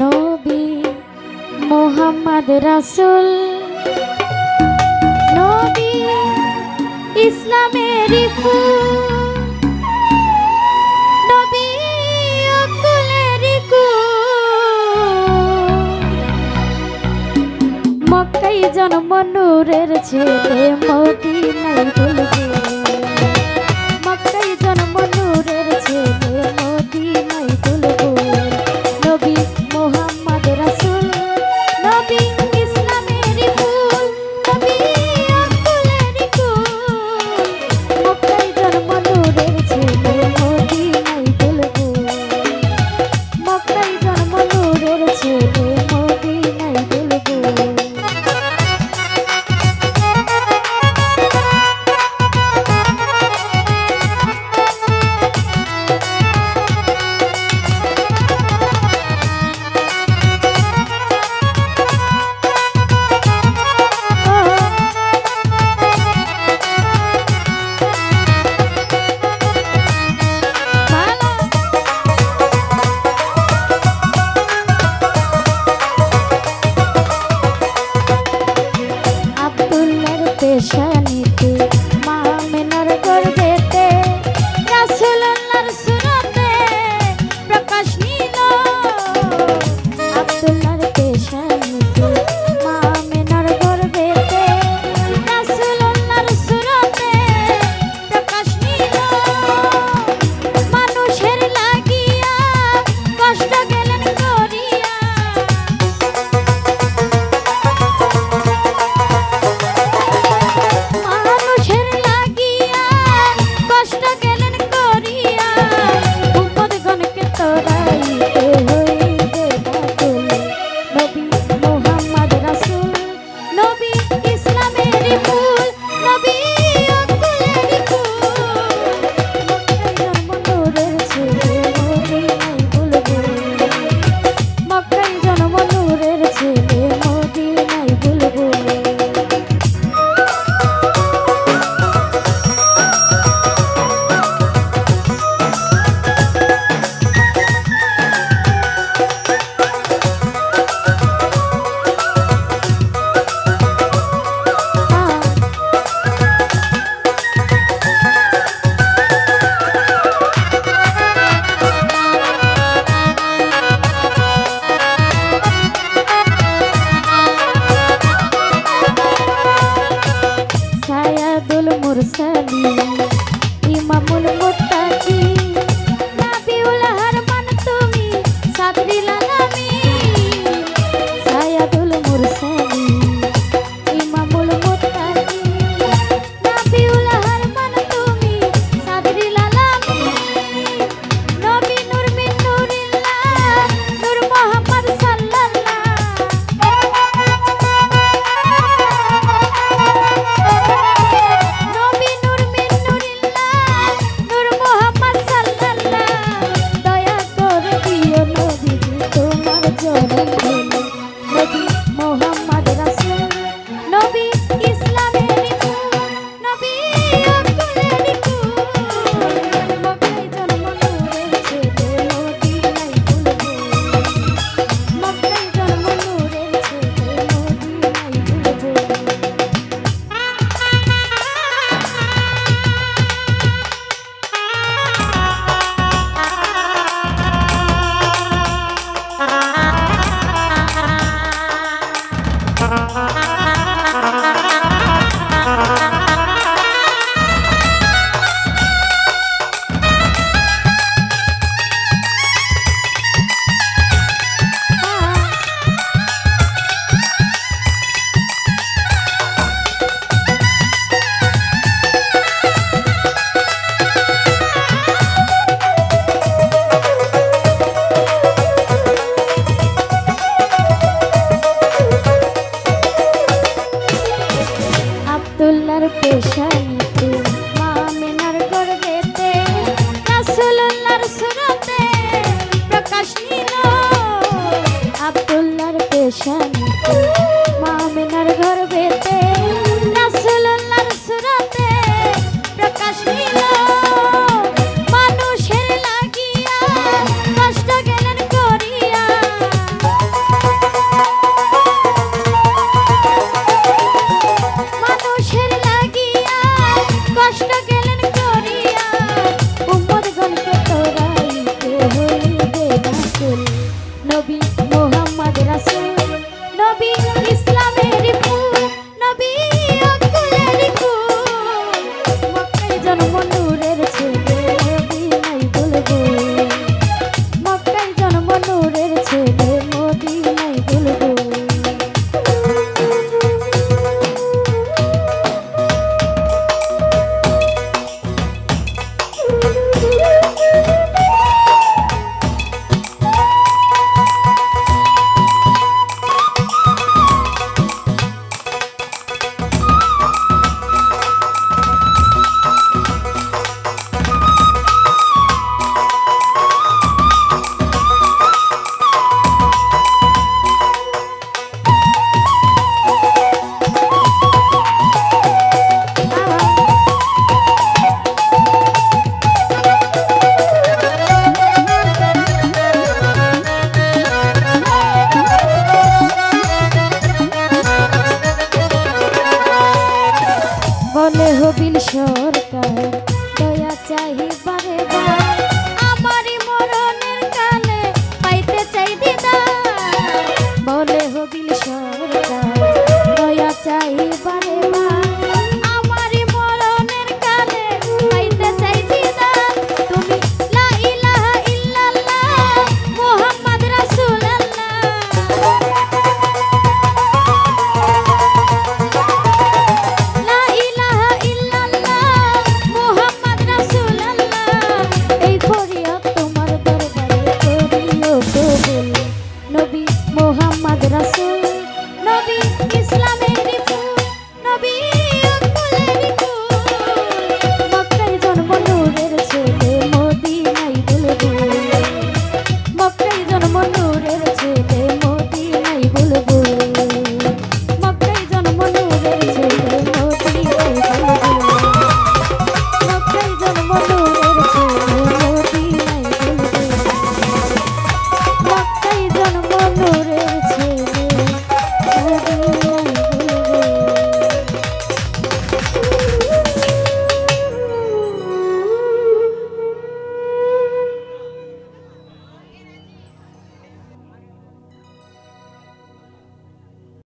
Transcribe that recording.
নবী মোহাম্মদ রাসুল। নবী ইসলামের নবী অকুলের মক্কাই জন্ম নূরের ছেলে সম্পদ পাখি বলে হবিল সরকার। দয়া চাহি বারে বার